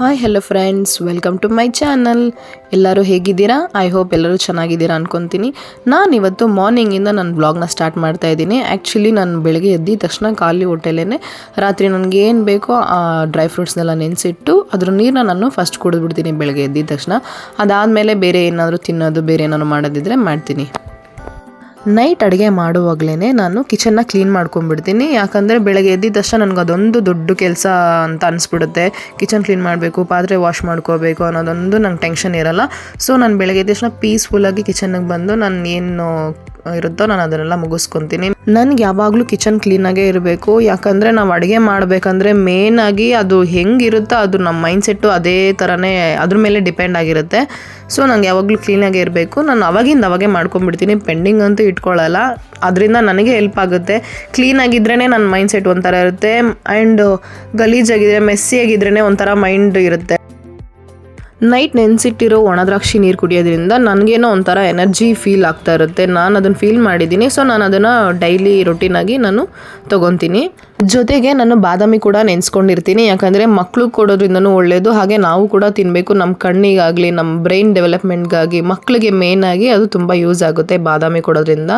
Hi hello friends welcome to my channel ಎಲ್ಲರೂ ಹೇಗಿದ್ದೀರಾ? I hope ಎಲ್ಲರೂ ಚೆನ್ನಾಗಿದ್ದೀರಾ ಅನ್ಕೊತೀನಿ. ನಾನು ಇವತ್ತು ಮಾರ್ನಿಂಗಿಂದ ನನ್ನ ಬ್ಲಾಗ್ನ ಸ್ಟಾರ್ಟ್ ಮಾಡ್ತಾ ಇದ್ದೀನಿ. ಆ್ಯಕ್ಚುಲಿ ನಾನು ಬೆಳಗ್ಗೆ ಎದ್ದಿದ ತಕ್ಷಣ ಖಾಲಿ ಹೊಟ್ಟೆಲೇ ರಾತ್ರಿ ನನಗೆ ಏನು ಬೇಕೋ ಆ ಡ್ರೈ ಫ್ರೂಟ್ಸ್ನೆಲ್ಲ ನೆನೆಸಿಟ್ಟು ಅದ್ರ ನೀರನ್ನ ನಾನು ಫಸ್ಟ್ ಕುಡಿದ್ಬಿಡ್ತೀನಿ ಬೆಳಗ್ಗೆ ಎದ್ದಿದ ತಕ್ಷಣ. ಅದಾದಮೇಲೆ ಬೇರೆ ಏನಾದರೂ ತಿನ್ನೋದು, ಬೇರೆ ಏನಾದ್ರು ಮಾಡೋದಿದ್ರೆ ಮಾಡ್ತೀನಿ. ನೈಟ್ ಅಡುಗೆ ಮಾಡುವಾಗಲೇ ನಾನು ಕಿಚನ್ನ ಕ್ಲೀನ್ ಮಾಡ್ಕೊಂಡ್ಬಿಡ್ತೀನಿ. ಯಾಕಂದರೆ ಬೆಳಗ್ಗೆ ಎದ್ದಿದ್ದ ತಕ್ಷಣ ನನಗೆ ಅದೊಂದು ದೊಡ್ಡ ಕೆಲಸ ಅಂತ ಅನಿಸ್ಬಿಡುತ್ತೆ. ಕಿಚನ್ ಕ್ಲೀನ್ ಮಾಡಬೇಕು, ಪಾತ್ರೆ ವಾಶ್ ಮಾಡ್ಕೋಬೇಕು ಅನ್ನೋದೊಂದು ನಂಗೆ ಟೆನ್ಷನ್ ಇರಲ್ಲ. ಸೊ ನಾನು ಬೆಳಗ್ಗೆ ಎದ್ದ ತಕ್ಷಣ ಪೀಸ್ಫುಲ್ಲಾಗಿ ಕಿಚನ್ಗೆ ಬಂದು ನಾನು ಏನು ಇರುತ್ತೋ ನಾನು ಅದನ್ನೆಲ್ಲ ಮುಗಿಸ್ಕೊತೀನಿ. ನನಗೆ ಯಾವಾಗಲೂ ಕಿಚನ್ ಕ್ಲೀನಾಗೇ ಇರಬೇಕು. ಯಾಕಂದರೆ ನಾವು ಅಡುಗೆ ಮಾಡಬೇಕಂದ್ರೆ ಆಗಿ ಅದು ಹೆಂಗಿರುತ್ತೋ ಅದು ನಮ್ಮ ಮೈಂಡ್ ಸೆಟ್ಟು ಅದೇ ಥರನೇ ಅದ್ರ ಮೇಲೆ ಡಿಪೆಂಡ್ ಆಗಿರುತ್ತೆ. ಸೊ ನಂಗೆ ಯಾವಾಗಲೂ ಕ್ಲೀನಾಗೇ ಇರಬೇಕು. ನಾನು ಅವಾಗಿಂದ ಅವಾಗೆ ಮಾಡ್ಕೊಂಡ್ಬಿಡ್ತೀನಿ. ಪೆಂಡಿಂಗ್ ಅಂತೂ ಇಟ್ಕೊಳ್ಳಲ್ಲ ಅದರಿಂದ ನನಗೆ ಹೆಲ್ಪ್ ಆಗುತ್ತೆ. ಕ್ಲೀನಾಗಿದ್ರೇ ನನ್ನ ಮೈಂಡ್ ಸೆಟ್ ಒಂಥರ ಇರುತ್ತೆ. ಆ್ಯಂಡ್ ಗಲೀಜಾಗಿದ್ರೆ ಮೆಸ್ಸಿಯಾಗಿದ್ರೇ ಒಂಥರ ಮೈಂಡ್ ಇರುತ್ತೆ. ನೈಟ್ ನೆನೆಸಿಟ್ಟಿರೋ ಒಣದ್ರಾಕ್ಷಿ ನೀರು ಕುಡಿಯೋದ್ರಿಂದ ನನಗೇನೋ ಒಂಥರ ಎನರ್ಜಿ ಫೀಲ್ ಆಗ್ತಾ ಇರುತ್ತೆ. ನಾನು ಅದನ್ನು ಫೀಲ್ ಮಾಡಿದ್ದೀನಿ. ಸೊ ನಾನು ಅದನ್ನು ಡೈಲಿ ರೊಟೀನಾಗಿ ನಾನು ತೊಗೊತೀನಿ. ಜೊತೆಗೆ ನಾನು ಬಾದಾಮಿ ಕೂಡ ನೆನೆಸ್ಕೊಂಡಿರ್ತೀನಿ. ಯಾಕಂದರೆ ಮಕ್ಕಳು ಕೊಡೋದ್ರಿಂದನೂ ಒಳ್ಳೆಯದು ಹಾಗೆ ನಾವು ಕೂಡ ತಿನ್ನಬೇಕು ನಮ್ಮ ಕಣ್ಣಿಗಾಗಲಿ ನಮ್ಮ ಬ್ರೈನ್ ಡೆವಲಪ್ಮೆಂಟ್ಗಾಗಿ ಮಕ್ಕಳಿಗೆ ಮೇನಾಗಿ ಅದು ತುಂಬ ಯೂಸ್ ಆಗುತ್ತೆ ಬಾದಾಮಿ ಕೊಡೋದ್ರಿಂದ.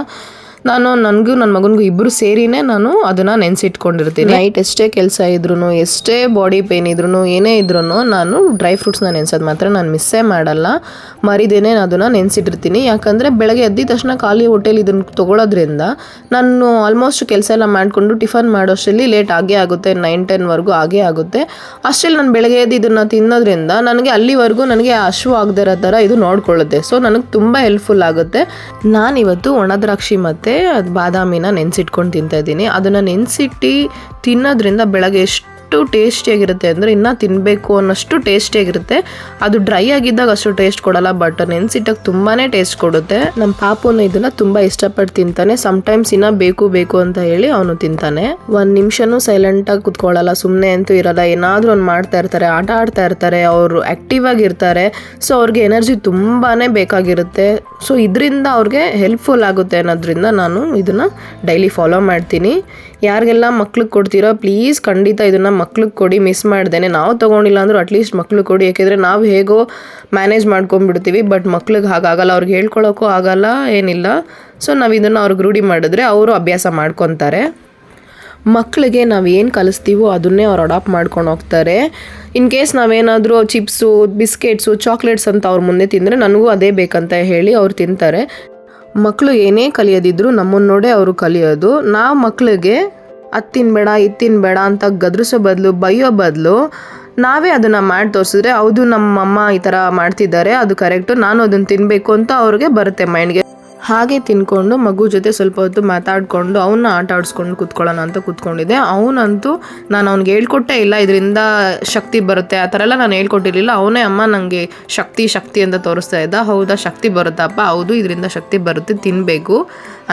ನಾನು ನನಗೂ ನನ್ನ ಮಗನಿಗೂ ಇಬ್ಬರು ಸೇರಿನೇ ನಾನು ಅದನ್ನು ನೆನೆಸಿಟ್ಕೊಂಡಿರ್ತೀನಿ. ನೈಟ್ ಎಷ್ಟೇ ಕೆಲಸ ಇದ್ರೂ ಎಷ್ಟೇ ಬಾಡಿ ಪೇನ್ ಇದ್ರೂ ಏನೇ ಇದ್ರೂ ನಾನು ಡ್ರೈ ಫ್ರೂಟ್ಸ್ನ ನೆನೆಸೋದು ಮಾತ್ರ ನಾನು ಮಿಸ್ಸೇ ಮಾಡಲ್ಲ. ಮರಿದೇನೆ ಅದನ್ನು ನೆನೆಸಿಟ್ಟಿರ್ತೀನಿ. ಯಾಕಂದರೆ ಬೆಳಗ್ಗೆ ಎದ್ದಿದ ತಕ್ಷಣ ಖಾಲಿ ಹೋಟೆಲ್ ಇದನ್ನು ತೊಗೊಳೋದ್ರಿಂದ ನಾನು ಆಲ್ಮೋಸ್ಟ್ ಕೆಲಸ ಎಲ್ಲ ಮಾಡಿಕೊಂಡು ಟಿಫನ್ ಮಾಡೋಷ್ಟರಲ್ಲಿ ಲೇಟ್ ಆಗೇ ಆಗುತ್ತೆ ನೈನ್ ಟೆನ್ವರೆಗೂ ಆಗೇ ಆಗುತ್ತೆ. ಅಷ್ಟರಲ್ಲಿ ನಾನು ಬೆಳಗ್ಗೆ ಎದ್ದು ಇದನ್ನು ತಿನ್ನೋದ್ರಿಂದ ನನಗೆ ಅಲ್ಲಿವರೆಗೂ ನನಗೆ ಹಶು ಆಗದೆ ಇರೋ ಥರ ಇದು ನೋಡ್ಕೊಳ್ಳುತ್ತೆ. ಸೊ ನನಗೆ ತುಂಬ ಹೆಲ್ಪ್ಫುಲ್ ಆಗುತ್ತೆ. ನಾನಿವತ್ತು ಒಣ ದ್ರಾಕ್ಷಿ ಮತ್ತು ಅದು ಬಾದಾಮಿನ ನೆನೆಸಿಟ್ಕೊಂಡು ತಿಂತಾ ಇದ್ದೀನಿ. ಅದನ್ನು ನೆನೆಸಿಟ್ಟು ತಿನ್ನೋದ್ರಿಂದ ಬೆಳಗ್ಗೆ ಎಷ್ಟು ಟೇಸ್ಟಿಯಾಗಿರುತ್ತೆ ಅಂದರೆ ಇನ್ನೂ ತಿನ್ನಬೇಕು ಅನ್ನೋಷ್ಟು ಟೇಸ್ಟಿಯಾಗಿರುತ್ತೆ. ಅದು ಡ್ರೈ ಆಗಿದ್ದಾಗ ಅಷ್ಟು ಟೇಸ್ಟ್ ಕೊಡಲ್ಲ ಬಟ್ ನೆನೆಸಿಟ್ಟಾಗ ತುಂಬಾ ಟೇಸ್ಟ್ ಕೊಡುತ್ತೆ. ನಮ್ಮ ಪಾಪುನ ಇದನ್ನು ತುಂಬ ಇಷ್ಟಪಟ್ಟು ತಿಂತಾನೆ. ಸಮ್ಟೈಮ್ಸ್ ಇನ್ನೂ ಬೇಕು ಬೇಕು ಅಂತ ಹೇಳಿ ಅವನು ತಿಂತಾನೆ. ಒಂದು ನಿಮಿಷನೂ ಸೈಲೆಂಟಾಗಿ ಕುತ್ಕೊಳ್ಳಲ್ಲ ಸುಮ್ಮನೆ ಅಂತೂ ಇರಲ್ಲ. ಏನಾದರೂ ಅವ್ನು ಮಾಡ್ತಾ ಇರ್ತಾರೆ, ಆಟ ಆಡ್ತಾ ಇರ್ತಾರೆ, ಅವರು ಆ್ಯಕ್ಟಿವ್ ಆಗಿರ್ತಾರೆ ಸೊ ಅವ್ರಿಗೆ ಎನರ್ಜಿ ತುಂಬಾ ಬೇಕಾಗಿರುತ್ತೆ. ಸೊ ಇದರಿಂದ ಅವ್ರಿಗೆ ಹೆಲ್ಪ್ಫುಲ್ ಆಗುತ್ತೆ ಅನ್ನೋದ್ರಿಂದ ನಾನು ಇದನ್ನು ಡೈಲಿ ಫಾಲೋ ಮಾಡ್ತೀನಿ. ಯಾರಿಗೆಲ್ಲ ಮಕ್ಳಿಗೆ ಕೊಡ್ತೀರೋ ಪ್ಲೀಸ್ ಖಂಡಿತ ಇದನ್ನು ಮಕ್ಳಿಗೆ ಕೊಡಿ ಮಿಸ್ ಮಾಡ್ದೇನೆ. ನಾವು ತೊಗೊಂಡಿಲ್ಲ ಅಂದರೂ ಅಟ್ಲೀಸ್ಟ್ ಮಕ್ಳಿಗೆ ಕೊಡಿ. ಯಾಕೆಂದರೆ ನಾವು ಹೇಗೋ ಮ್ಯಾನೇಜ್ ಮಾಡ್ಕೊಂಡ್ಬಿಡ್ತೀವಿ ಬಟ್ ಮಕ್ಳಿಗೆ ಹಾಗಾಗಲ್ಲ. ಅವ್ರಿಗೆ ಹೇಳ್ಕೊಳ್ಳೋಕ್ಕೂ ಆಗಲ್ಲ, ಏನಿಲ್ಲ. ಸೊ ನಾವು ಇದನ್ನು ಅವ್ರಿಗೆ ರೂಢಿ ಮಾಡಿದ್ರೆ ಅವರು ಅಭ್ಯಾಸ ಮಾಡ್ಕೊತಾರೆ. ಮಕ್ಕಳಿಗೆ ನಾವು ಏನು ಕಲಿಸ್ತೀವೋ ಅದನ್ನೇ ಅವ್ರು ಅಡಾಪ್ಟ್ ಮಾಡ್ಕೊಂಡು ಹೋಗ್ತಾರೆ. ಇನ್ ಕೇಸ್ ನಾವೇನಾದರೂ ಚಿಪ್ಸು ಬಿಸ್ಕೆಟ್ಸು ಚಾಕ್ಲೇಟ್ಸ್ ಅಂತ ಅವ್ರ ಮುಂದೆ ತಿಂದರೆ ನನಗೂ ಅದೇ ಬೇಕಂತ ಹೇಳಿ ಅವ್ರು ತಿಂತಾರೆ. ಮಕ್ಕಳು ಏನೇ ಕಲಿಯೋದಿದ್ರು ನಮ್ಮನ್ನು ನೋಡೇ ಅವರು ಕಲಿಯೋದು. ನಾವು ಮಕ್ಕಳಿಗೆ ಅತ್ತಿನ ಬೇಡ ಇತ್ತಿನ ಬೇಡ ಅಂತ ಗದ್ರಿಸೋ ಬದಲು, ಬೈಯೋ ಬದಲು, ನಾವೇ ಅದನ್ನು ಮಾಡಿ ತೋರಿಸಿದ್ರೆ, ಹೌದು, ನಮ್ಮಮ್ಮ ಈ ಥರ ಮಾಡ್ತಿದ್ದಾರೆ, ಅದು ಕರೆಕ್ಟು, ನಾನು ಅದನ್ನು ತಿನ್ನಬೇಕು ಅಂತ ಅವ್ರಿಗೆ ಬರುತ್ತೆ ಮೈಂಡ್ಗೆ. ಹಾಗೆ ತಿನ್ಕೊಂಡು ಮಗು ಜೊತೆ ಸ್ವಲ್ಪ ಹೊತ್ತು ಮಾತಾಡಿಕೊಂಡು ಅವನ್ನ ಆಟ ಆಡಿಸ್ಕೊಂಡು ಕೂತ್ಕೊಳ್ಳೋಣ ಅಂತ ಕೂತ್ಕೊಂಡಿದ್ದೆ. ಅವನಂತೂ ನಾನು ಅವ್ನಿಗೆ ಹೇಳ್ಕೊಟ್ಟೇ ಇಲ್ಲ, ಇದರಿಂದ ಶಕ್ತಿ ಬರುತ್ತೆ, ಆ ಥರ ಎಲ್ಲ ನಾನು ಹೇಳ್ಕೊಟ್ಟಿರಲಿಲ್ಲ. ಅವನೇ ಅಮ್ಮ ನನಗೆ ಶಕ್ತಿ ಶಕ್ತಿ ಅಂತ ತೋರಿಸ್ತಾ ಇದ್ದ. ಹೌದಾ, ಶಕ್ತಿ ಬರುತ್ತಪ್ಪ. ಹೌದು, ಇದರಿಂದ ಶಕ್ತಿ ಬರುತ್ತೆ ತಿನ್ನಬೇಕು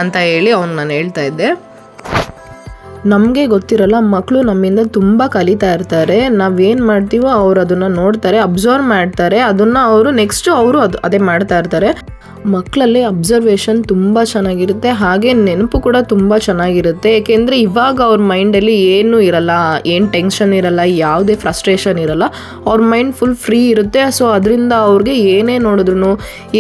ಅಂತ ಹೇಳಿ ಅವ್ನು ನಾನು ಹೇಳ್ತಾ ಇದ್ದೆ. ನಮಗೆ ಗೊತ್ತಿರಲ್ಲ ಮಕ್ಕಳು ನಮ್ಮಿಂದ ತುಂಬ ಕಲಿತಾ ಇರ್ತಾರೆ. ನಾವೇನು ಮಾಡ್ತೀವೋ ಅವರು ಅದನ್ನು ನೋಡ್ತಾರೆ, ಅಬ್ಸರ್ವ್ ಮಾಡ್ತಾರೆ. ಅದನ್ನು ಅವರು ನೆಕ್ಸ್ಟು ಅವರು ಅದು, ಅದೇ ಮಾಡ್ತಾ ಇರ್ತಾರೆ. ಮಕ್ಕಳಲ್ಲಿ ಅಬ್ಸರ್ವೇಷನ್ ತುಂಬ ಚೆನ್ನಾಗಿರುತ್ತೆ. ಹಾಗೆ ನೆನಪು ಕೂಡ ತುಂಬ ಚೆನ್ನಾಗಿರುತ್ತೆ. ಏಕೆಂದರೆ ಇವಾಗ ಅವ್ರ ಮೈಂಡಲ್ಲಿ ಏನೂ ಇರಲ್ಲ, ಏನು ಟೆನ್ಷನ್ ಇರಲ್ಲ, ಯಾವುದೇ ಫ್ರಸ್ಟ್ರೇಷನ್ ಇರಲ್ಲ. ಅವ್ರ ಮೈಂಡ್ ಫುಲ್ ಫ್ರೀ ಇರುತ್ತೆ. ಸೊ ಅದರಿಂದ ಅವ್ರಿಗೆ ಏನೇ ನೋಡಿದ್ರು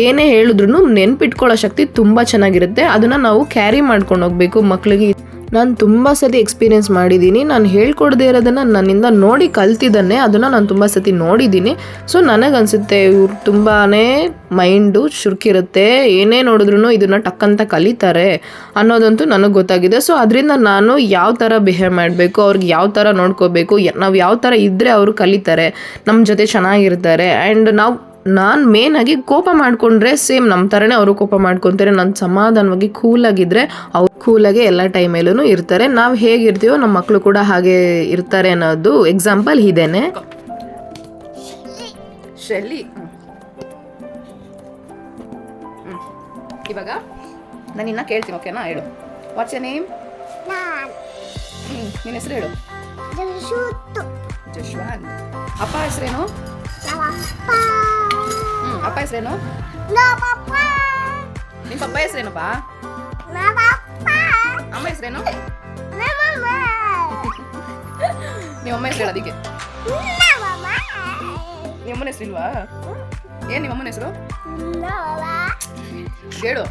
ಏನೇ ಹೇಳಿದ್ರು ನೆನಪಿಟ್ಕೊಳ್ಳೋ ಶಕ್ತಿ ತುಂಬ ಚೆನ್ನಾಗಿರುತ್ತೆ. ಅದನ್ನು ನಾವು ಕ್ಯಾರಿ ಮಾಡ್ಕೊಂಡು ಹೋಗಬೇಕು ಮಕ್ಕಳಿಗೆ ನಾನು ತುಂಬ ಸತಿ ಎಕ್ಸ್ಪೀರಿಯೆನ್ಸ್ ಮಾಡಿದ್ದೀನಿ ನಾನು ಹೇಳ್ಕೊಡದೇ ಇರೋದನ್ನು ನನ್ನಿಂದ ನೋಡಿ ಕಲ್ತಿದ್ದಾನೆ ಅದನ್ನು ನಾನು ತುಂಬ ಸತಿ ನೋಡಿದ್ದೀನಿ ಸೊ ನನಗನ್ಸುತ್ತೆ ಇವ್ರು ತುಂಬಾ ಮೈಂಡು ಶುರುಕಿರುತ್ತೆ. ಏನೇ ನೋಡಿದ್ರು ಇದನ್ನು ಟಕ್ಕಂತ ಕಲಿತಾರೆ ಅನ್ನೋದಂತೂ ನನಗೆ ಗೊತ್ತಾಗಿದೆ. ಸೊ ಅದರಿಂದ ನಾನು ಯಾವ ಥರ ಬಿಹೇವ್ ಮಾಡಬೇಕು, ಅವ್ರಿಗೆ ಯಾವ ಥರ ನೋಡ್ಕೋಬೇಕು ನಾವು ಯಾವ ಥರ ಇದ್ದರೆ ಅವರು ಕಲಿತಾರೆ ನಮ್ಮ ಜೊತೆ ಚೆನ್ನಾಗಿರ್ತಾರೆ ಆ್ಯಂಡ್ ನಾವು ನಾನು ಮೇನ್ ಆಗಿ ಕೋಪ ಮಾಡಿಕೊಂಡ್ರೆ ಸೇಮ್ ನಮ್ಮ ಥರನೇ ಅವರು ಕೋಪ ಮಾಡ್ಕೊತಾರೆ. ನಾನು ಸಮಾಧಾನವಾಗಿ ಕೂಲಾಗಿದ್ದರೆ ಅವ್ರು ಕೂಲಾಗೆ ಎಲ್ಲ ಟೈಮಲ್ಲೂ ಇರ್ತಾರೆ. ನಾವು ಹೇಗಿರ್ತೀವೋ ನಮ್ಮ ಮಕ್ಕಳು ಕೂಡ ಹಾಗೆ ಇರ್ತಾರೆ ಅನ್ನೋದು ಎಕ್ಸಾಂಪಲ್ ಇದೇನೆ. ಶೆಲ್ಲಿ. ಇವಾಗ ನಾನು ಇನ್ನ ಕೇಳ್ತೀನಿ ಓಕೆನಾ ಹೇಳು. ವಾಟ್ಸ್ ಎ ನೇಮ್ ನಿನ್ನ ಹೆಸರು ಹೇಳು. ಜಶ್ವಾನ್. ಜಶ್ವಂತ್ ಅಪ್ಪ ಹೆಸರೇನು? ಅಪ್ಪ ಹೆಸರೇನು? ನಿಮ್ಮ ಪಪ್ಪ. ಹೆಸರೇನಪ್ಪ? ಅಮ್ಮ ಹೆಸರೇನು? ನಿಮ್ಮಮ್ಮ ಹೆಸರು ಹೇಳು ಅದಕ್ಕೆ. ನಿಮ್ಮಮ್ಮನ ನಿಮ್ಮನ ಹೆಸರು ಇಲ್ವಾ? ಏನು ನಿಮ್ಮಮ್ಮನ ಹೆಸರು? ಹೇಳು.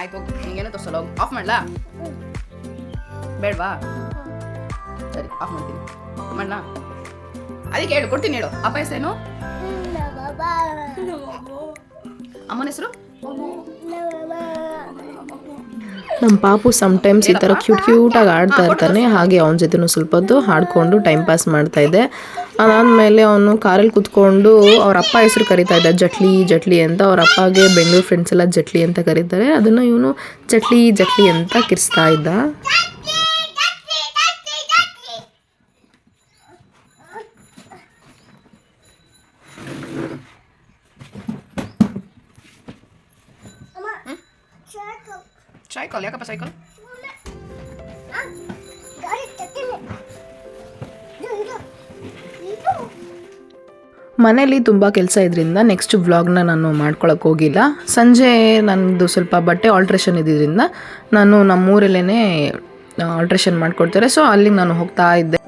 ಆಯ್ತು ನಿಂಗೇನೋ ತೋರ್ಸಲ್ಲ ಹೋಗಿ. ಆಫ್ ಮಾಡ್ಲಾ? ಬೇಡವಾ? ಸರಿ ಆಫ್ ಮಾಡ್ತೀನಿ. ಮಾಡಲಾ? ಅದಕ್ಕೆ ಹೇಳು ಕೊಡ್ತೀನಿ ಹೇಳು. ಅಪ್ಪ ಹೆಸರೇನು? ಅಮ್ಮನ ಹೆಸರು? ನವ ನಮ್ಮ ಪಾಪು ಸಮ್ಟೈಮ್ಸ್ ಈ ಥರ ಕ್ಯೂಟ್ ಕ್ಯೂಟಾಗಿ ಆಡ್ತಾ ಇರ್ತಾನೆ. ಹಾಗೆ ಅವನ ಜೊತೆನೂ ಸ್ವಲ್ಪ ಹೊತ್ತು ಹಾಡ್ಕೊಂಡು ಟೈಮ್ ಪಾಸ್ ಮಾಡ್ತಾ ಇದ್ದೆ ಅದಾದಮೇಲೆ ಅವನು ಕಾರಲ್ಲಿ ಕುತ್ಕೊಂಡು ಅವ್ರ ಅಪ್ಪ ಹೆಸರು ಕರಿತಾ ಇದ್ದ ಜಟ್ಲಿ ಜಟ್ಲಿ ಅಂತ. ಅವ್ರ ಅಪ್ಪಗೆ ಬೆಂಗಳೂರು ಫ್ರೆಂಡ್ಸ್ ಎಲ್ಲ ಜಟ್ಲಿ ಅಂತ ಕರೀತಾರೆ. ಅದನ್ನು ಇವನು ಜಟ್ಲಿ ಜಟ್ಲಿ ಅಂತ ಕಿರಿಸ್ತಾ ಇದ್ದ ಅಮ್ಮ ಚಾಕು ಸೈಕಲ್ ಯಾಕಪ್ಪ ಸೈಕಲ್ ಮನೇಲಿ ತುಂಬ ಕೆಲಸ ಇದ್ರಿಂದ ನೆಕ್ಸ್ಟ್ ವ್ಲಾಗ್ನ ನಾನು ಮಾಡ್ಕೊಳಕ್ಕೆ ಹೋಗಿಲ್ಲ. ಸಂಜೆ ನನ್ನದು ಸ್ವಲ್ಪ ಬಟ್ಟೆ ಆಲ್ಟ್ರೇಷನ್ ಇದ್ದಿದ್ದರಿಂದ ನಾನು ನಮ್ಮೂರಲ್ಲೇ ಆಲ್ಟ್ರೇಷನ್ ಮಾಡಿಕೊಡ್ತಾರೆ. ಸೊ ಅಲ್ಲಿಗೆ ನಾನು ಹೋಗ್ತಾ ಇದ್ದೆ.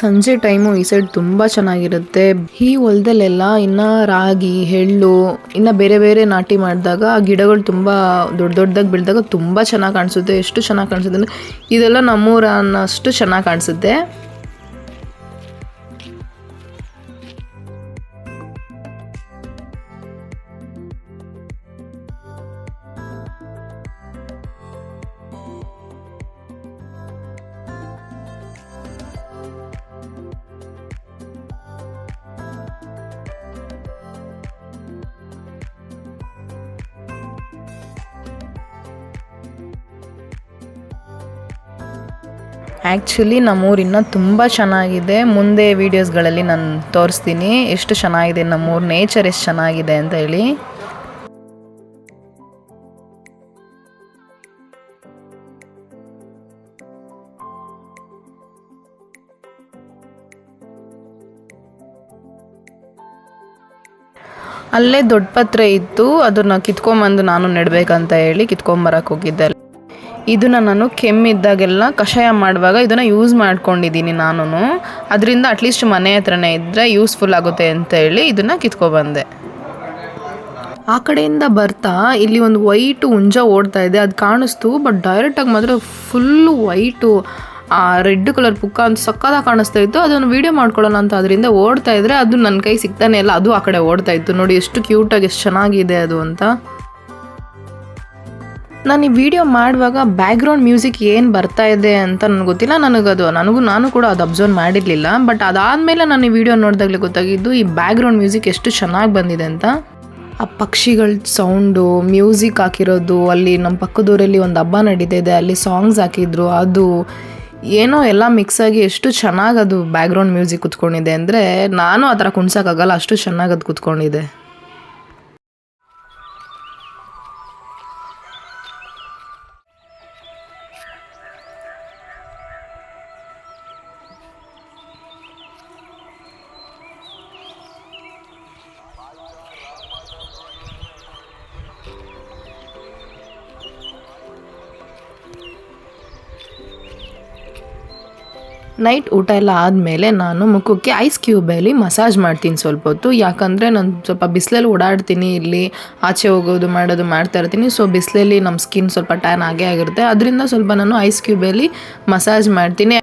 ಸಂಜೆ ಟೈಮು ಈ ಸೈಡ್ ತುಂಬ ಚೆನ್ನಾಗಿರುತ್ತೆ. ಈ ಹೊಲದಲ್ಲೆಲ್ಲ ಇನ್ನ ರಾಗಿ, ಎಳ್ಳು, ಇನ್ನ ಬೇರೆ ಬೇರೆ ನಾಟಿ ಮಾಡಿದಾಗ ಆ ಗಿಡಗಳು ತುಂಬ ದೊಡ್ಡ ದೊಡ್ಡದಾಗಿ ಬೆಳೆದಾಗ ತುಂಬ ಚೆನ್ನಾಗಿ ಕಾಣಿಸುತ್ತೆ. ಎಷ್ಟು ಚೆನ್ನಾಗಿ ಕಾಣಿಸುತ್ತೆ ಅಂದರೆ ಇದೆಲ್ಲ ನಮ್ಮೂರ ಅನ್ನೋಷ್ಟು ಚೆನ್ನಾಗಿ ಕಾಣಿಸುತ್ತೆ. ಆ್ಯಕ್ಚುಲಿ ನಮ್ಮೂರಿನ್ನ ತುಂಬ ಚೆನ್ನಾಗಿದೆ. ಮುಂದೆ ವೀಡಿಯೋಸ್ಗಳಲ್ಲಿ ನಾನು ತೋರಿಸ್ತೀನಿ. ಎಷ್ಟು ಚೆನ್ನಾಗಿದೆ ನಮ್ಮೂರು ನೇಚರ್ ಎಷ್ಟು ಚೆನ್ನಾಗಿದೆ ಅಂತ ಹೇಳಿ. ಅಲ್ಲೇ ದೊಡ್ಡ ಪತ್ರೆ ಇತ್ತು. ಅದನ್ನ ಕಿತ್ಕೊಂಬಂದು ನಾನು ನೆಡ್ಬೇಕಂತ ಹೇಳಿ ಕಿತ್ಕೊಂಬರಕ್ಕೆ ಹೋಗಿದ್ದೆ ಇದನ್ನ ನಾನು ಕೆಮ್ಮಿದ್ದಾಗೆಲ್ಲ ಕಷಾಯ ಮಾಡುವಾಗ ಇದನ್ನು ಯೂಸ್ ಮಾಡ್ಕೊಂಡಿದ್ದೀನಿ ನಾನು ಅದರಿಂದ ಅಟ್ಲೀಸ್ಟ್ ಮನೆ ಹತ್ರನೇ ಇದ್ದರೆ ಯೂಸ್ಫುಲ್ ಆಗುತ್ತೆ ಅಂತ ಹೇಳಿ ಇದನ್ನು ಕಿತ್ಕೊಬಂದೆ. ಆ ಕಡೆಯಿಂದ ಬರ್ತಾ ಇಲ್ಲಿ ಒಂದು ವೈಟು ಹುಂಜ ಓಡ್ತಾ ಇದೆ. ಅದು ಕಾಣಿಸ್ತು ಬಟ್ ಡೈರೆಕ್ಟಾಗಿ ಮಾತ್ರ ಫುಲ್ಲು ವೈಟು ಆ ರೆಡ್ ಕಲರ್ ಪುಕ್ಕ ಅಂತ ಸಕ್ಕದಾಗ ಕಾಣಿಸ್ತಾ ಇತ್ತು. ಅದನ್ನು ವೀಡಿಯೋ ಮಾಡ್ಕೊಳ್ಳೋಣ ಅಂತ ಅದರಿಂದ ಓಡ್ತಾ ಇದ್ರೆ ಅದು ನನ್ನ ಕೈ ಸಿಗ್ತಾನೆ ಇಲ್ಲ, ಅದು ಆ ಕಡೆ ಓಡ್ತಾ ಇತ್ತು. ನೋಡಿ ಎಷ್ಟು ಕ್ಯೂಟಾಗಿ ಎಷ್ಟು ಚೆನ್ನಾಗಿದೆ ಅದು ಅಂತ. ನಾನು ಈ ವಿಡಿಯೋ ಮಾಡುವಾಗ ಬ್ಯಾಕ್ಗ್ರೌಂಡ್ ಮ್ಯೂಸಿಕ್ ಏನು ಬರ್ತಾ ಇದೆ ಅಂತ ನನಗೆ ಗೊತ್ತಿಲ್ಲ. ನನಗದು, ನನಗೂ ನಾನು ಕೂಡ ಅದು ಅಬ್ಸರ್ವ್ ಮಾಡಿರಲಿಲ್ಲ. ಬಟ್ ಅದಾದಮೇಲೆ ನಾನು ಈ ವಿಡಿಯೋ ನೋಡಿದಾಗಲೇ ಗೊತ್ತಾಗಿದ್ದು ಈ ಬ್ಯಾಕ್ಗ್ರೌಂಡ್ ಮ್ಯೂಸಿಕ್ ಎಷ್ಟು ಚೆನ್ನಾಗಿ ಬಂದಿದೆ ಅಂತ. ಆ ಪಕ್ಷಿಗಳ ಸೌಂಡು ಮ್ಯೂಸಿಕ್ ಹಾಕಿರೋದು, ಅಲ್ಲಿ ನಮ್ಮ ಪಕ್ಕದೂರಲ್ಲಿ ಒಂದು ಹಬ್ಬ ನಡೀತಾ ಇದೆ ಅಲ್ಲಿ ಸಾಂಗ್ಸ್ ಹಾಕಿದ್ರು, ಅದು ಏನೋ ಎಲ್ಲ ಮಿಕ್ಸ್ ಆಗಿ ಎಷ್ಟು ಚೆನ್ನಾಗಿ ಅದು ಬ್ಯಾಕ್ಗ್ರೌಂಡ್ ಮ್ಯೂಸಿಕ್ ಕುತ್ಕೊಂಡಿದೆ ಅಂದರೆ ನಾನು ಆ ಥರ ಕುಣ್ಸೋಕ್ಕಾಗಲ್ಲ ಅಷ್ಟು ಚೆನ್ನಾಗಿ ಅದು ಕುತ್ಕೊಂಡಿದೆ. ನೈಟ್ ಊಟ ಎಲ್ಲ ಆದಮೇಲೆ ನಾನು ಮುಖಕ್ಕೆ ಐಸ್ ಕ್ಯೂಬಲ್ಲಿ ಮಸಾಜ್ ಮಾಡ್ತೀನಿ ಸ್ವಲ್ಪ ಹೊತ್ತು. ಯಾಕಂದರೆ ನಾನು ಸ್ವಲ್ಪ ಬಿಸಿಲಲ್ಲಿ ಓಡಾಡ್ತೀನಿ, ಇಲ್ಲಿ ಆಚೆ ಹೋಗೋದು, ಮಾಡೋದು, ಮಾಡ್ತಾ ಇರ್ತೀನಿ. ಸೊ ಬಿಸಿಲಲ್ಲಿ ನಮ್ಮ ಸ್ಕಿನ್ ಸ್ವಲ್ಪ ಟ್ಯಾನ್ ಆಗೇ ಆಗಿರುತ್ತೆ. ಅದರಿಂದ ಸ್ವಲ್ಪ ನಾನು ಐಸ್ ಕ್ಯೂಬಲ್ಲಿ ಮಸಾಜ್ ಮಾಡ್ತೀನಿ.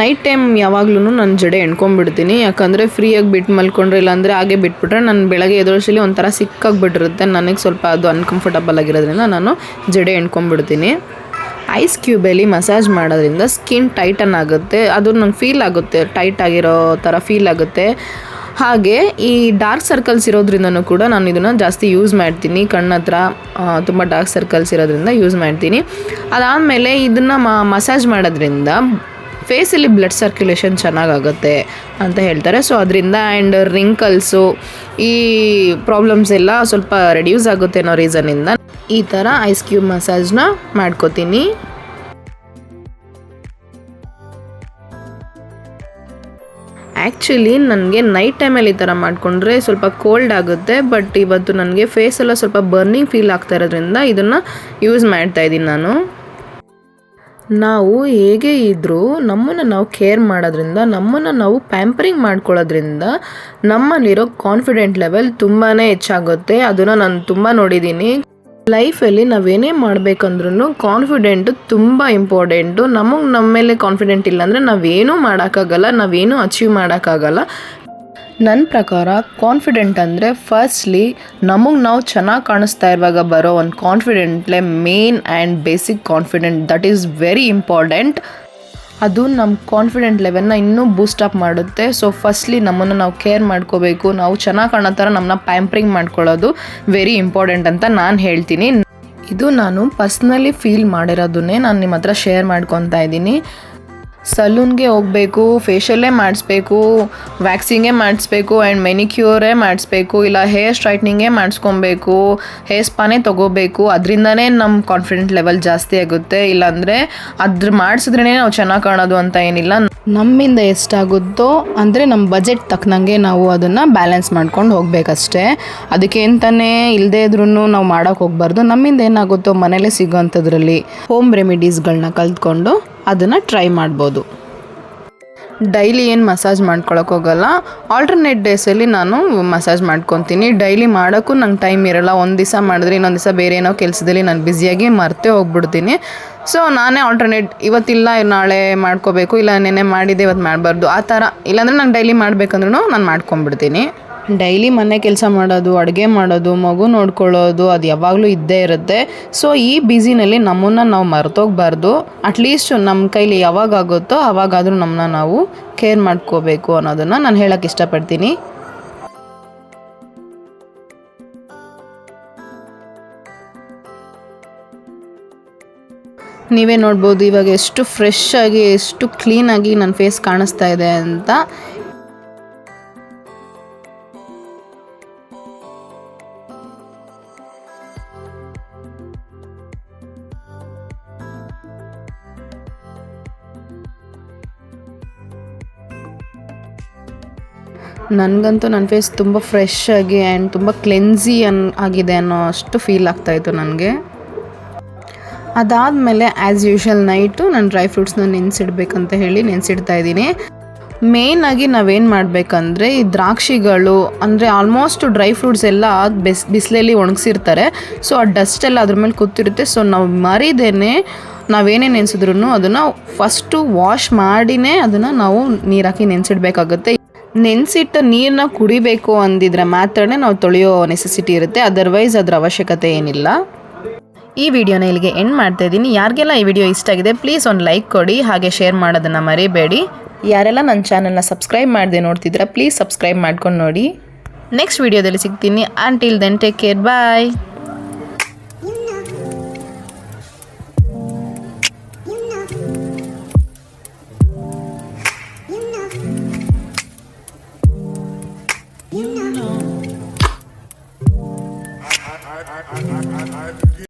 ನೈಟ್ ಟೈಮ್ ಯಾವಾಗ್ಲೂ ನಾನು ಜಡೆ ಎಣ್ಕೊಂಡ್ಬಿಡ್ತೀನಿ. ಯಾಕಂದರೆ ಫ್ರೀಯಾಗಿ ಬಿಟ್ಟು ಮಲ್ಕೊಂಡ್ರೆ, ಇಲ್ಲಾಂದರೆ ಹಾಗೆ ಬಿಟ್ಬಿಟ್ರೆ ನಾನು ಬೆಳಗ್ಗೆ ಎದುರಿಸಲಿ ಒಂಥರ ಸಿಕ್ಕಾಗಿಬಿಟ್ಟಿರುತ್ತೆ ನನಗೆ ಸ್ವಲ್ಪ ಅದು ಅನ್ಕಂಫರ್ಟಬಲ್ ಆಗಿರೋದ್ರಿಂದ ನಾನು ಜಡೆ ಎಣ್ಕೊಂಡ್ಬಿಡ್ತೀನಿ. ಐಸ್ ಕ್ಯೂಬಲ್ಲಿ ಮಸಾಜ್ ಮಾಡೋದ್ರಿಂದ ಸ್ಕಿನ್ ಟೈಟನ್ ಆಗುತ್ತೆ. ಅದು ನಂಗೆ ಫೀಲ್ ಆಗುತ್ತೆ. ಟೈಟ್ ಆಗಿರೋ ಥರ ಫೀಲ್ ಆಗುತ್ತೆ. ಹಾಗೆ ಈ ಡಾರ್ಕ್ ಸರ್ಕಲ್ಸ್ ಇರೋದ್ರಿಂದನೂ ಕೂಡ ನಾನು ಇದನ್ನು ಜಾಸ್ತಿ ಯೂಸ್ ಮಾಡ್ತೀನಿ. ಕಣ್ಣತ್ರ ತುಂಬ ಡಾರ್ಕ್ ಸರ್ಕಲ್ಸ್ ಇರೋದ್ರಿಂದ ಯೂಸ್ ಮಾಡ್ತೀನಿ. ಅದಾದಮೇಲೆ ಇದನ್ನು ಮಸಾಜ್ ಮಾಡೋದ್ರಿಂದ ಫೇಸಲ್ಲಿ ಬ್ಲಡ್ ಸರ್ಕ್ಯುಲೇಷನ್ ಚೆನ್ನಾಗಾಗುತ್ತೆ ಅಂತ ಹೇಳ್ತಾರೆ. ಸೊ ಅದರಿಂದ ಆ್ಯಂಡ್ ರಿಂಕಲ್ಸು ಈ ಪ್ರಾಬ್ಲಮ್ಸ್ ಎಲ್ಲ ಸ್ವಲ್ಪ ರೆಡ್ಯೂಸ್ ಆಗುತ್ತೆ ಅನ್ನೋ ರೀಸನಿಂದ ಈ ಥರ ಐಸ್ ಕ್ಯೂಬ್ ಮಸಾಜ್ನ ಮಾಡ್ಕೋತೀನಿ. ಆ್ಯಕ್ಚುಲಿ ನನಗೆ ನೈಟ್ ಟೈಮಲ್ಲಿ ಈ ಥರ ಮಾಡಿಕೊಂಡ್ರೆ ಸ್ವಲ್ಪ ಕೋಲ್ಡ್ ಆಗುತ್ತೆ, ಬಟ್ ಇವತ್ತು ನನಗೆ ಫೇಸ್ ಎಲ್ಲ ಸ್ವಲ್ಪ ಬರ್ನಿಂಗ್ ಫೀಲ್ ಆಗ್ತಾ ಇರೋದ್ರಿಂದ ಇದನ್ನು ಯೂಸ್ ಮಾಡ್ತಾ ಇದ್ದೀನಿ ನಾನು. ನಾವು ಹೇಗೆ ಇದ್ದರೂ ನಮ್ಮನ್ನು ನಾವು ಕೇರ್ ಮಾಡೋದ್ರಿಂದ, ನಮ್ಮನ್ನು ನಾವು ಪ್ಯಾಂಪರಿಂಗ್ ಮಾಡ್ಕೊಳ್ಳೋದ್ರಿಂದ ನಮ್ಮಲ್ಲಿರೋ ಕಾನ್ಫಿಡೆಂಟ್ ಲೆವೆಲ್ ತುಂಬಾ ಹೆಚ್ಚಾಗುತ್ತೆ. ಅದನ್ನು ನಾನು ತುಂಬ ನೋಡಿದ್ದೀನಿ. ಲೈಫಲ್ಲಿ ನಾವೇನೇ ಮಾಡಬೇಕಂದ್ರೂ ಕಾನ್ಫಿಡೆಂಟು ತುಂಬ ಇಂಪಾರ್ಟೆಂಟು ನಮಗೆ ನಮ್ಮ ಮೇಲೆ ಕಾನ್ಫಿಡೆಂಟ್ ಇಲ್ಲ ಅಂದರೆ ನಾವೇನೂ ಮಾಡೋಕ್ಕಾಗಲ್ಲ, ನಾವೇನೂ ಅಚೀವ್ ಮಾಡೋಕ್ಕಾಗಲ್ಲ. ನನ್ನ ಪ್ರಕಾರ ಕಾನ್ಫಿಡೆಂಟ್ ಅಂದರೆ ಫಸ್ಟ್ಲಿ ನಮಗೆ ನಾವು ಚೆನ್ನಾಗಿ ಕಾಣಿಸ್ತಾ ಇರುವಾಗ ಬರೋ ಒಂದು confidently main and basic confident that is very important ಅದು ನಮ್ಮ ಕಾನ್ಫಿಡೆಂಟ್ ಲೆವೆಲ್ನ ಇನ್ನೂ ಬೂಸ್ಟ್ ಅಪ್ ಮಾಡುತ್ತೆ. ಸೊ ಫಸ್ಟ್ಲಿ ನಮ್ಮನ್ನು ನಾವು ಕೇರ್ ಮಾಡ್ಕೋಬೇಕು. ನಾವು ಚೆನ್ನಾಗಿ ಕಾಣೋ ಥರ ನಮ್ಮನ್ನ ಪ್ಯಾಂಪ್ರಿಂಗ್ ಮಾಡ್ಕೊಳ್ಳೋದು ವೆರಿ ಇಂಪಾರ್ಟೆಂಟ್ ಅಂತ ನಾನು ಹೇಳ್ತೀನಿ. ಇದು ನಾನು ಪರ್ಸ್ನಲಿ ಫೀಲ್ ಮಾಡಿರೋದನ್ನೇ ನಾನು ನಿಮ್ಮ ಹತ್ರ ಶೇರ್ ಮಾಡ್ಕೊತಾ ಇದ್ದೀನಿ. ಸಲೂನ್ಗೆ ಹೋಗಬೇಕು ಫೇಶಿಯಲ್ಲೇ ಮಾಡಿಸ್ಬೇಕು ವ್ಯಾಕ್ಸಿಂಗೇ ಮಾಡಿಸ್ಬೇಕು ಆ್ಯಂಡ್ ಮೆನಿಕ್ಯೂರೇ ಮಾಡಿಸ್ಬೇಕು, ಇಲ್ಲ ಹೇರ್ ಸ್ಟ್ರೈಟ್ನಿಂಗೇ ಮಾಡಿಸ್ಕೊಬೇಕು ಹೇರ್ ಸ್ಪಾನೇ ತೊಗೋಬೇಕು, ಅದರಿಂದನೇ ನಮ್ಮ ಕಾನ್ಫಿಡೆಂಟ್ ಲೆವೆಲ್ ಜಾಸ್ತಿ ಆಗುತ್ತೆ. ಇಲ್ಲಾಂದರೆ ಅದ್ರ ಮಾಡಿಸಿದ್ರೇ ನಾವು ಚೆನ್ನಾಗಿ ಕಾಣೋದು ಅಂತ ಏನಿಲ್ಲ. ನಮ್ಮಿಂದ ಎಷ್ಟಾಗುತ್ತೋ ಅಂದರೆ ನಮ್ಮ ಬಜೆಟ್ ತಕ್ಕನಂಗೆ ನಾವು ಅದನ್ನು ಬ್ಯಾಲೆನ್ಸ್ ಮಾಡ್ಕೊಂಡು ಹೋಗಬೇಕಷ್ಟೇ. ಅದಕ್ಕೆ ಅಂತಲೇ ಇಲ್ಲದೇ ಇದ್ರೂ ನಾವು ಮಾಡೋಕೆ ಹೋಗ್ಬಾರ್ದು. ನಮ್ಮಿಂದ ಏನಾಗುತ್ತೋ ಮನೇಲೇ ಸಿಗೋವಂಥದ್ರಲ್ಲಿ ಹೋಮ್ ರೆಮಿಡೀಸ್ಗಳನ್ನ ಕಲ್ತ್ಕೊಂಡು ಅದನ್ನು ಟ್ರೈ ಮಾಡ್ಬೋದು. ಡೈಲಿ ಏನು ಮಸಾಜ್ ಮಾಡ್ಕೊಳಕ್ಕೆ ಹೋಗಲ್ಲ. ಆಲ್ಟರ್ನೇಟ್ ಡೇಸಲ್ಲಿ ನಾನು ಮಸಾಜ್ ಮಾಡ್ಕೊತೀನಿ. ಡೈಲಿ ಮಾಡೋಕ್ಕೂ ನಂಗೆ ಟೈಮ್ ಇರಲ್ಲ. ಒಂದು ದಿವಸ ಮಾಡಿದ್ರೆ ಇನ್ನೊಂದು ದಿವಸ ಬೇರೆ ಏನೋ ಕೆಲಸದಲ್ಲಿ ನಾನು ಬ್ಯುಸಿಯಾಗಿ ಮರ್ತೇ ಹೋಗ್ಬಿಡ್ತೀನಿ. ಸೊ ನಾನೇ ಆಲ್ಟರ್ನೇಟ್ ಇವತ್ತಿಲ್ಲ, ನಾಳೆ ಮಾಡ್ಕೋಬೇಕು, ಇಲ್ಲ ನೆನೆ ಮಾಡಿದೆ ಇವತ್ತು ಮಾಡಬಾರ್ದು. ಆ ಥರ ಇಲ್ಲಾಂದರೆ ನಂಗೆ ಡೈಲಿ ಮಾಡಬೇಕಂದ್ರೂ ನಾನು ಮಾಡ್ಕೊಂಬಿಡ್ತೀನಿ ಡೈಲಿ ಮನೆ ಕೆಲಸ ಮಾಡೋದು, ಅಡುಗೆ ಮಾಡೋದು, ಮಗು ನೋಡ್ಕೊಳ್ಳೋದು ಅದು ಯಾವಾಗಲೂ ಇದ್ದೇ ಇರುತ್ತೆ. ಸೊ ಈ ಬ್ಯುಸಿನಲ್ಲಿ ನಮ್ಮನ್ನು ನಾವು ಮರೆತೋಗ್ಬಾರ್ದು. ಅಟ್ಲೀಸ್ಟ್ ನಮ್ಮ ಕೈಲಿ ಯಾವಾಗ ಆಗುತ್ತೋ ಅವಾಗಾದರೂ ನಮ್ಮನ್ನ ನಾವು ಕೇರ್ ಮಾಡ್ಕೋಬೇಕು ಅನ್ನೋದನ್ನು ನಾನು ಹೇಳೋಕ್ಕೆ ಇಷ್ಟಪಡ್ತೀನಿ. ನೀವೇ ನೋಡ್ಬೋದು ಇವಾಗ ಎಷ್ಟು ಫ್ರೆಶ್ ಆಗಿ, ಎಷ್ಟು ಕ್ಲೀನಾಗಿ ನನ್ನ ಫೇಸ್ ಕಾಣಿಸ್ತಾ ಇದೆ ಅಂತ. ನನಗಂತೂ ನನ್ನ ಫೇಸ್ ತುಂಬ ಫ್ರೆಶ್ ಆಗಿ ಆ್ಯಂಡ್ ತುಂಬ ಕ್ಲೆನ್ಸಿ ಅನ್ ಆಗಿದೆ ಅನ್ನೋ ಅಷ್ಟು ಫೀಲ್ ಆಗ್ತಾಯಿತ್ತು ನನಗೆ. ಅದಾದಮೇಲೆ ಆ್ಯಸ್ ಯೂಶಲ್ ನೈಟು ನಾನು ಡ್ರೈ ಫ್ರೂಟ್ಸ್ನ ನೆನೆಸಿಡ್ಬೇಕಂತ ಹೇಳಿ ನೆನೆಸಿಡ್ತಾ ಇದ್ದೀನಿ. ಮೇಯ್ನಾಗಿ ನಾವೇನು ಮಾಡಬೇಕಂದ್ರೆ ಈ ದ್ರಾಕ್ಷಿಗಳು ಅಂದರೆ ಆಲ್ಮೋಸ್ಟ್ ಡ್ರೈ ಫ್ರೂಟ್ಸ್ ಎಲ್ಲ ಬಿಸ್, ಬಿಸಿಲಲ್ಲಿ ಒಣಗಿಸಿರ್ತಾರೆ. ಸೊ ಆ ಡಸ್ಟ್ ಎಲ್ಲ ಅದ್ರ ಮೇಲೆ ಕೂತಿರುತ್ತೆ. ಸೊ ನಾವು ಮರಿದೇನೆ ನಾವೇನೇ ನೆನೆಸಿದ್ರು ಅದನ್ನು ಫಸ್ಟು ವಾಶ್ ಮಾಡಿನೇ ಅದನ್ನು ನಾವು ನೀರಾಕಿ ನೆನೆಸಿಡ್ಬೇಕಾಗುತ್ತೆ. ನೆನೆಸಿಟ್ಟ ನೀರನ್ನ ಕುಡಿಬೇಕು ಅಂದಿದ್ರೆ ಮಾತ್ರನೇ ನಾವು ತೊಳೆಯೋ ನೆಸೆಸಿಟಿ ಇರುತ್ತೆ. ಅದರ್ವೈಸ್ ಅದರ ಅವಶ್ಯಕತೆ ಏನಿಲ್ಲ. ಈ ವಿಡಿಯೋನ ಇಲ್ಲಿಗೆ ಎಂಡ್ ಮಾಡ್ತಾ ಇದ್ದೀನಿ. ಯಾರಿಗೆಲ್ಲ ಈ ವಿಡಿಯೋ ಇಷ್ಟ ಆಗಿದೆ ಪ್ಲೀಸ್ ಒಂದು ಲೈಕ್ ಕೊಡಿ, ಹಾಗೆ ಶೇರ್ ಮಾಡೋದನ್ನು ಮರಿಬೇಡಿ. ಯಾರೆಲ್ಲ ನನ್ನ ಚಾನಲ್ನ ಸಬ್ಸ್ಕ್ರೈಬ್ ಮಾಡಿದೆ ನೋಡ್ತಿದ್ದೀರಾ ಪ್ಲೀಸ್ ಸಬ್ಸ್ಕ್ರೈಬ್ ಮಾಡ್ಕೊಂಡು ನೋಡಿ. ನೆಕ್ಸ್ಟ್ ವಿಡಿಯೋದಲ್ಲಿ ಸಿಗ್ತೀನಿ. Until then take care bye